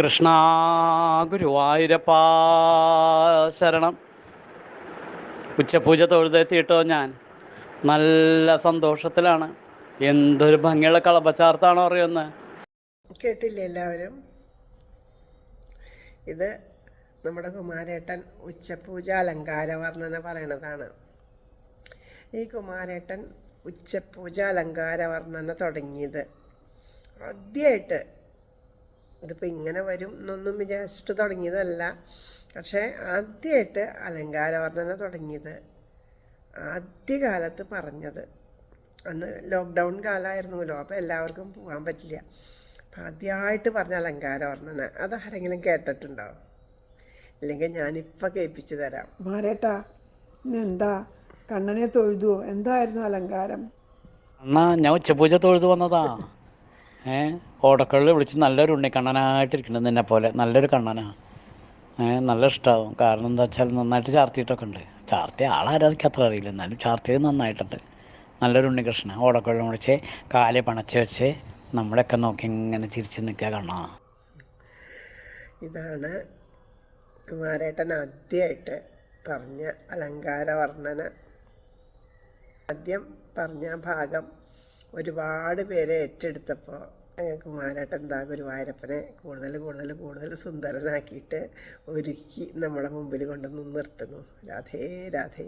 കൃഷ്ണ ഗുരുവായൂരപ്പ ശരണം ഉച്ചപൂജ തൊഴുതെത്തിയിട്ടോ ഞാൻ? നല്ല സന്തോഷത്തിലാണ്. എന്തൊരു ഭംഗിയുള്ള കളപ്പച്ചാർത്താണോ അറിയുന്നത് കേട്ടില്ലേ എല്ലാവരും? ഇത് നമ്മുടെ കുമാരേട്ടൻ ഉച്ചപൂജ അലങ്കാര വർണന പറയണതാണ്. ഈ കുമാരേട്ടൻ ഉച്ചപൂജ അലങ്കാര വർണന തുടങ്ങിയത് ആദ്യമായിട്ട് ഇതിപ്പോൾ ഇങ്ങനെ വരും എന്നൊന്നും വിചാരിച്ചിട്ട് തുടങ്ങിയതല്ല. പക്ഷേ ആദ്യമായിട്ട് അലങ്കാരവർണന തുടങ്ങിയത് ആദ്യകാലത്ത് പറഞ്ഞത്. അന്ന് ലോക്ക്ഡൗൺ കാലമായിരുന്നല്ലോ അപ്പോൾ എല്ലാവർക്കും പോകാൻ പറ്റില്ല. അപ്പം ആദ്യമായിട്ട് പറഞ്ഞ അലങ്കാരവർണന അത് ആരെങ്കിലും കേട്ടിട്ടുണ്ടോ? ഇല്ലെങ്കിൽ ഞാനിപ്പോൾ കേൾപ്പിച്ചു തരാം. മാരേട്ടാ എന്താ കണ്ണനെ തൊഴുതുവോ? എന്തായിരുന്നു അലങ്കാരം? അണ്ണാ ഞാൻ ഉച്ചപൂജ തൊഴുതു വന്നതാ. ഏ? ഓടക്കള്ളിൽ വിളിച്ച് നല്ലൊരു ഉണ്ണിക്കണ്ണനായിട്ടിരിക്കുന്നത് നിന്നെ പോലെ. നല്ലൊരു കണ്ണനാ. ഏ നല്ല ഇഷ്ടമാവും കാരണം എന്താ വെച്ചാൽ നന്നായിട്ട് ചാർത്തിയിട്ടൊക്കെ ഉണ്ട്. ചാർത്തിയ ആളാരാധിക്ക് അത്ര അറിയില്ല. എന്നാലും ചാർത്തിയത് നന്നായിട്ടുണ്ട്. നല്ലൊരു ഉണ്ണികൃഷ്ണൻ ഓടക്കള്ളിൽ വിളിച്ച് കാൽ പണച്ച് വെച്ച് നമ്മളെയൊക്കെ നോക്കി ഇങ്ങനെ ചിരിച്ച് നിൽക്കുക കണ്ണാ. ഇതാണ് കുമാരേട്ടൻ ആദ്യമായിട്ട് പറഞ്ഞ അലങ്കാര വർണന ആദ്യം പറഞ്ഞ ഭാഗം ഒരുപാട് പേരെ ഏറ്റെടുത്തപ്പോൾ കുമാരേട്ടൻ എന്താ ഗുരുവായൂരപ്പനെ കൂടുതൽ കൂടുതൽ കൂടുതൽ സുന്ദരനാക്കിയിട്ട് ഒരുക്കി നമ്മുടെ മുമ്പിൽ കൊണ്ടുവന്ന് നിർത്തുന്നു. രാധേ രാധേ.